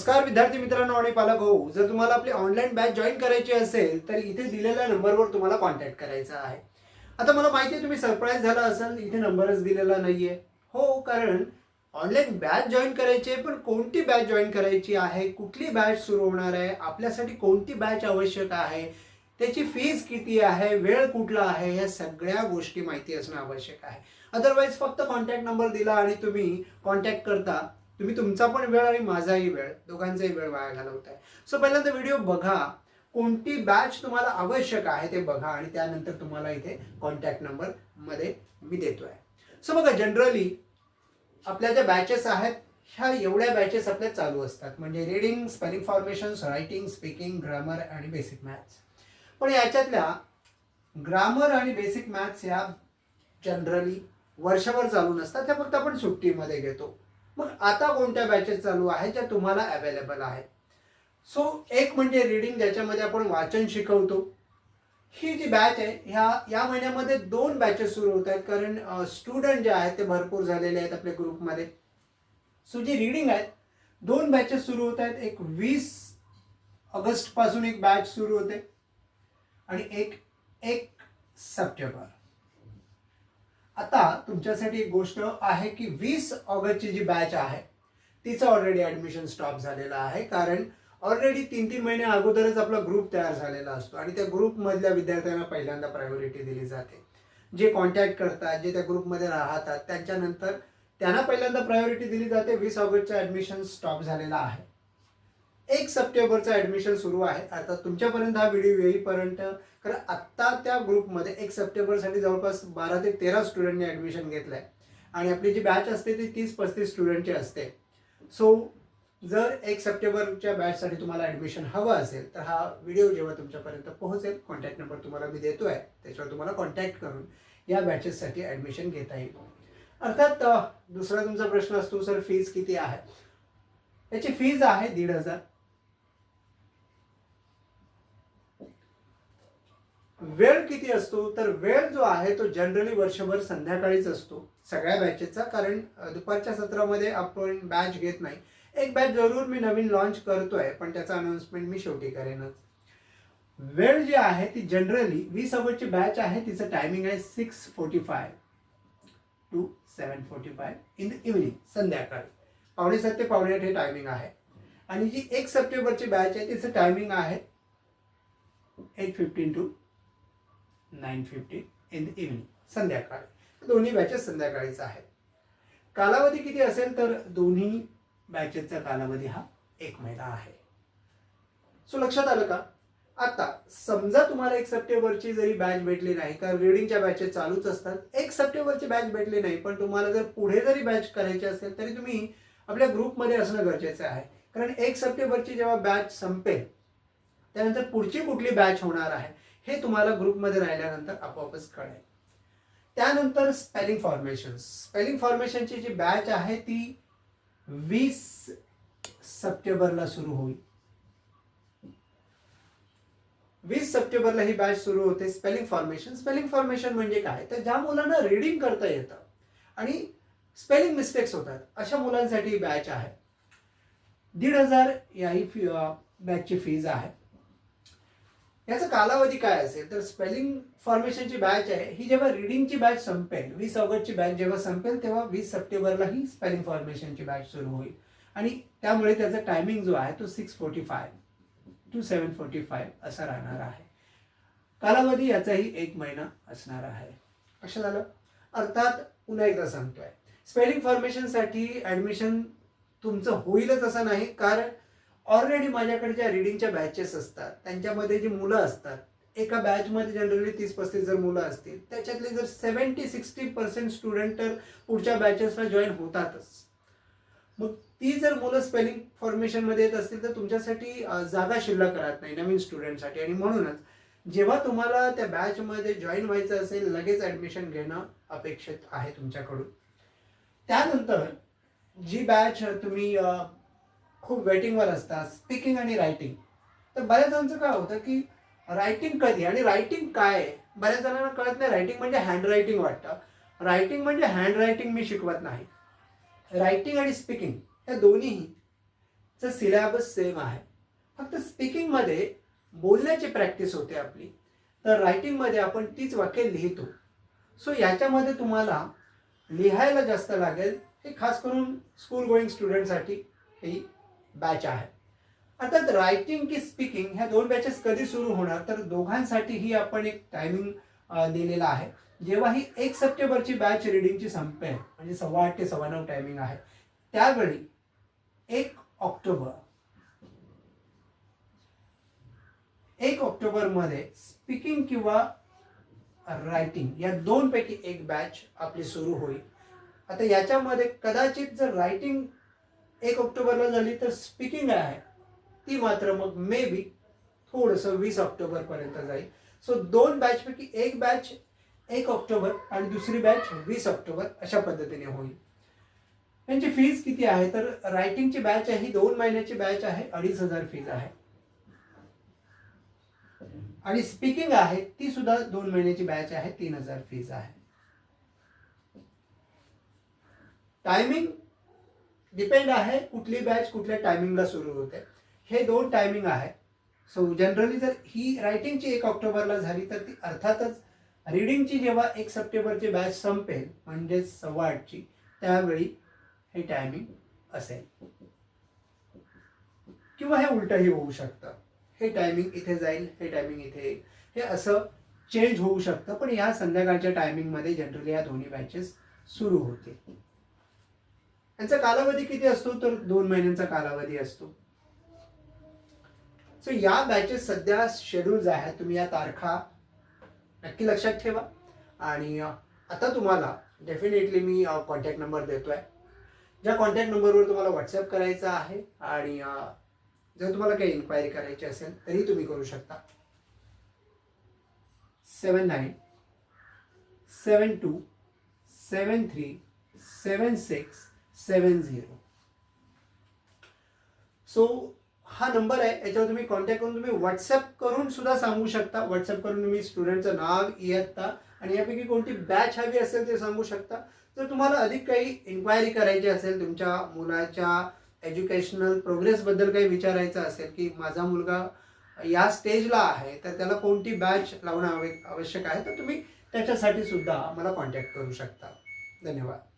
नमस्कार विद्यार्थी मित्रांनो आणि पालक हो जर तुम्हाला आपली ऑनलाईन बॅच जॉईन करायची असेल तर इथे दिलेल्या नंबरवर तुम्हाला कॉन्टॅक्ट करायचा आहे. आता मला माहिती आहे तुम्ही सरप्राईज झाला असाल इथे नंबरच दिलेला नाहीये. हो कारण ऑनलाईन बॅच जॉईन करायची आहे पण कोणती बॅच जॉईन करायची आहे कुठली बॅच सुरू होणार आहे आपल्यासाठी कोणती बॅच आवश्यक आहे त्याची फीज किती आहे वेळ कुठला आहे ह्या सगळ्या गोष्टी माहिती असणं आवश्यक आहे. अदरवाईज फक्त कॉन्टॅक्ट नंबर दिला आणि तुम्ही कॉन्टॅक्ट करता. तुम्ही तुमचा पण वेळ आणि माझाही वेळ दोघांचाही वेळ वाया घालवताय. सो पहिल्यांदा व्हिडिओ बघा. कोणती बॅच तुम्हाला आवश्यक आहे ते बघा आणि त्यानंतर तुम्हाला इथे कॉन्टॅक्ट नंबरमध्ये मी देतोय. सो बघा जनरली आपल्या ज्या बॅचेस आहेत ह्या एवढ्या बॅचेस आपल्या चालू असतात. म्हणजे reading spelling formation writing speaking grammar आणि बेसिक मॅथ्स पण याच्यातल्या ग्रामर आणि बेसिक मॅथ्स ह्या जनरली वर्षभर चालू नसतात. त्या फक्त आपण सुट्टीमध्ये घेतो. मग आता कोणत्या बॅचेस चालू आहेत ज्या तुम्हाला अवेलेबल आहेत? सो एक म्हणजे रीडिंग ज्याच्यामध्ये आपण वाचन शिकवतो. ही जी बॅच आहे ह्या या महिन्यामध्ये दोन बॅचेस सुरू होत आहेत कारण स्टुडंट जे आहेत ते भरपूर झालेले आहेत आपल्या ग्रुपमध्ये सो जी रीडिंग आहेत दोन बॅचेस सुरू होत आहेत. एक वीस ऑगस्टपासून एक बॅच सुरू होते. आणि एक एक सप्टेंबर. आता तुमच्यासाठी एक गोष्ट आहे की वीस ऑगस्टची जी बॅच आहे तिचं ऑलरेडी ॲडमिशन स्टॉप झालेलं आहे. कारण ऑलरेडी तीन तीन महिने अगोदरच आपला ग्रुप तयार झालेला असतो आणि त्या ग्रुपमधल्या विद्यार्थ्यांना पहिल्यांदा प्रायोरिटी दिली जाते. जे कॉन्टॅक्ट करतात जे त्या ग्रुपमध्ये राहतात त्यांच्यानंतर त्यांना पहिल्यांदा प्रायोरिटी दिली जाते. वीस ऑगस्टचं ॲडमिशन स्टॉप झालेला आहे. एक सप्टेंबरचं ॲडमिशन सुरू आहे. आता तुमच्यापर्यंत हा व्हिडिओ येईपर्यंत कारण आत्ता त्या ग्रुपमध्ये एक सप्टेंबरसाठी जवळपास बारा ते तेरा स्टुडंटने ॲडमिशन घेतलं आहे आणि आपली जी बॅच असते ती तीस पस्तीस स्टुडंटची असते. सो जर एक सप्टेंबरच्या बॅचसाठी तुम्हाला ॲडमिशन हवं असेल तर हा व्हिडिओ जेव्हा तुमच्यापर्यंत पोहोचेल कॉन्टॅक्ट नंबर तुम्हाला मी देतो आहे त्याच्यावर तुम्हाला कॉन्टॅक्ट करून या बॅचेससाठी ॲडमिशन घेता येईल. अर्थात दुसरा तुमचा प्रश्न असतो सर फीज किती आहे याची फीज आहे दीड हजार. वेळ किती असतो? तर वेळ जो आहे तो जनरली वर्षभर संध्याकाळीच असतो. सगळ्या बॅचेसचा कारण दुपारच्या सत्रामध्ये आपण बॅच घेत नाही. एक बॅच जरूर मी नवीन लॉन्च करतोय पण त्याचा अनाउन्समेंट मी शेवटी करेनच. वेळ जी आहे ती जनरली वीस ऑगस्टची बॅच आहे तिचं टायमिंग आहे six forty five two seven forty five in the evening संध्याकाळी. पावणे सात ते पावणे आठ हे टायमिंग आहे. आणि जी एक सप्टेंबरची बॅच आहे तिचं टायमिंग आहे eight fifteen two nine fifteen in the evening संध्याकाळी. दोन्ही बॅचेस संध्याकाळीच आहेत. कालावधी किती असेल तर दोन्ही बॅचेसचा कालावधी हा एक महिना आहे. सो लक्षात आलं का? आता समजा तुम्हाला एक सप्टेंबरची जरी बॅच भेटली नाही कारण रिडिंगच्या बॅचेस चालूच असतात. एक सप्टेंबरची बॅच भेटली नाही पण तुम्हाला जर पुढे जरी बॅच करायची असेल तरी तुम्ही आपल्या ग्रुपमध्ये असणं गरजेचं आहे. कारण एक सप्टेंबरची जेव्हा बॅच संपेल त्यानंतर पुढची कुठली बॅच होणार आहे? हे तुम्हाला ग्रुपमध्ये राहिल्यानंतर आपोआपच कळेल. त्यानंतर स्पेलिंग फॉर्मेशन स्पेलिंग फॉर्मेशनची जी बॅच आहे ती वीस सप्टेंबरला सुरू होईल. वीस सप्टेंबरला ही बॅच सुरू होते स्पेलिंग फॉर्मेशन स्पेलिंग फॉर्मेशन म्हणजे काय? तर ज्या मुलांना रीडिंग करता येतं आणि स्पेलिंग मिस्टेक्स होतात अशा मुलांसाठी ही बॅच आहे. दीड हजार याही फी बॅचची फीज आहे. याचा कालावधी काय असेल? तर स्पेलिंग फॉर्मेशनची बॅच आहे. ही जेव्हा रिडिंगची बॅच संपेल वीस ऑगस्टची बॅच जेव्हा संपेल तेव्हा वीस सप्टेंबरला ही स्पेलिंग फॉर्मेशनची बॅच सुरू होईल. आणि त्यामुळे त्याचा टायमिंग जो आहे तो six forty five to seven forty five असा राहणार आहे. कालावधी याचाही एक महिना असणार आहे. कसं झालं अर्थात पुन्हा एकदा सांगतोय. स्पेलिंग फॉर्मेशनसाठी ॲडमिशन तुमचं होईलच असं नाही कारण ऑलरेडी माझ्याकडे ज्या रिडिंगच्या बॅचेस असतात त्यांच्यामध्ये जी मुलं असतात एका बॅचमध्ये जनरली तीस पस्तीस जर मुलं असतील त्याच्यातले जर सेवन्टी सिक्स्टी पर्सेंट स्टुडंट तर पुढच्या बॅचेसला जॉईन होतातच. मग ती जर मुलं स्पेलिंग फॉर्मेशनमध्ये येत असतील तर तुमच्यासाठी जागा शिल्लक राहत नाही नवीन स्टुडंटसाठी आणि म्हणूनच जेव्हा तुम्हाला त्या बॅचमध्ये जॉईन व्हायचं असेल लगेच ॲडमिशन घेणं अपेक्षित आहे तुमच्याकडून. त्यानंतर जी बॅच तुम्ही खूप वेटिंगवर असतात स्पीकिंग आणि रायटिंग तर बऱ्याच जणांचं काय होतं की रायटिंग कधी आणि रायटिंग काय आहे? बऱ्याच जणांना कळत नाही रायटिंग म्हणजे हँड रायटिंग वाटतं. रायटिंग म्हणजे हँड रायटिंग मी शिकवत नाही. रायटिंग आणि स्पीकिंग या दोन्हीचं चा सिलेबस सेम आहे. फक्त स्पीकिंगमध्ये बोलण्याची प्रॅक्टिस होते आपली. तर रायटिंगमध्ये आपण तीच वाक्य लिहितो. सो याच्यामध्ये तुम्हाला लिहायला जास्त लागेल हे खास करून स्कूल गोईंग स्टुडंटसाठी हे बॅच आहे. अर्थात रायटिंग की स्पीकिंग ह्या दोन बॅचेस कधी सुरू होणार तर दोघांसाठीही आपण एक टायमिंग दिलेला आहे. जेव्हा ही एक सप्टेंबरची बॅच रिडिंगची संपेल म्हणजे सव्वा आठ ते सव्वा नऊ टायमिंग आहे त्यावेळी एक ऑक्टोबर एक ऑक्टोबरमध्ये स्पीकिंग किंवा रायटिंग या दोनपैकी एक बॅच आपली सुरू होईल. आता याच्यामध्ये कदाचित जर रायटिंग एक ऑक्टोबरला झाली तर स्पीकिंग आहे. ती मात्र मग मे बी थोडंसं वीस ऑक्टोबरपर्यंत जाईल. सो दोन बॅचपैकी एक बॅच एक ऑक्टोबर आणि दुसरी बॅच वीस ऑक्टोबर अशा पद्धतीने होईल. त्यांची फीज किती आहे? तर रायटिंगची बॅच आहे ही दोन महिन्याची बॅच आहे अडीच हजार फीज आहे. आणि स्पीकिंग आहे ती सुद्धा दोन महिन्याची बॅच आहे तीन हजार फीज आहे. टायमिंग डिपेंड आहे कुठली बॅच कुठल्या टायमिंगला सुरू होते. हे दोन टायमिंग आहे. सो जनरली जर ही रायटिंगची एक ऑक्टोबरला झाली तर ती अर्थातच रिडिंगची जेव्हा एक सप्टेंबरची बॅच संपेल म्हणजेच सव्वा आठची त्यावेळी हे टायमिंग असेल. किंवा हे उलटही होऊ शकतं. हे टायमिंग इथे जाईल हे टायमिंग इथे येईल. हे असं चेंज होऊ शकतं पण या संध्याकाळच्या टायमिंगमध्ये जनरली या दोन्ही बॅचेस सुरू होतील. यांचा कालावधी किती असतो? तर दोन महिन्यांचा कालावधी असतो. सो या बॅचेस सध्या शेड्यूल्स आहेत. तुम्ही या तारखा नक्की लक्षात ठेवा. आणि आता तुम्हाला डेफिनेटली मी कॉन्टॅक्ट नंबर देतोय. ज्या कॉन्टॅक्ट नंबरवर तुम्हाला व्हॉट्सअप करायचा आहे आणि जर तुम्हाला काही इन्क्वायरी करायची असेल तरी तुम्ही करू शकता. Seven nine seven two seven three seven six seven zero. So हा नंबर आहे याच्यावर तुम्ही कॉन्टॅक्ट करून तुम्ही व्हॉट्सअप करून सुद्धा सांगू शकता. व्हॉट्सअप करून तुम्ही स्टुडंटचं नाव इयत्ता आणि यापैकी कोणती बॅच हवी असेल ते सांगू शकता. जर तुम्हाला अधिक काही इन्क्वायरी करायची असेल तुमच्या मुलाच्या एज्युकेशनल प्रोग्रेसबद्दल काही विचारायचं असेल की माझा मुलगा या स्टेजला आहे तर त्याला कोणती बॅच लावणं आवश्यक आहे तर तुम्ही त्याच्यासाठी सुद्धा मला कॉन्टॅक्ट करू शकता. धन्यवाद.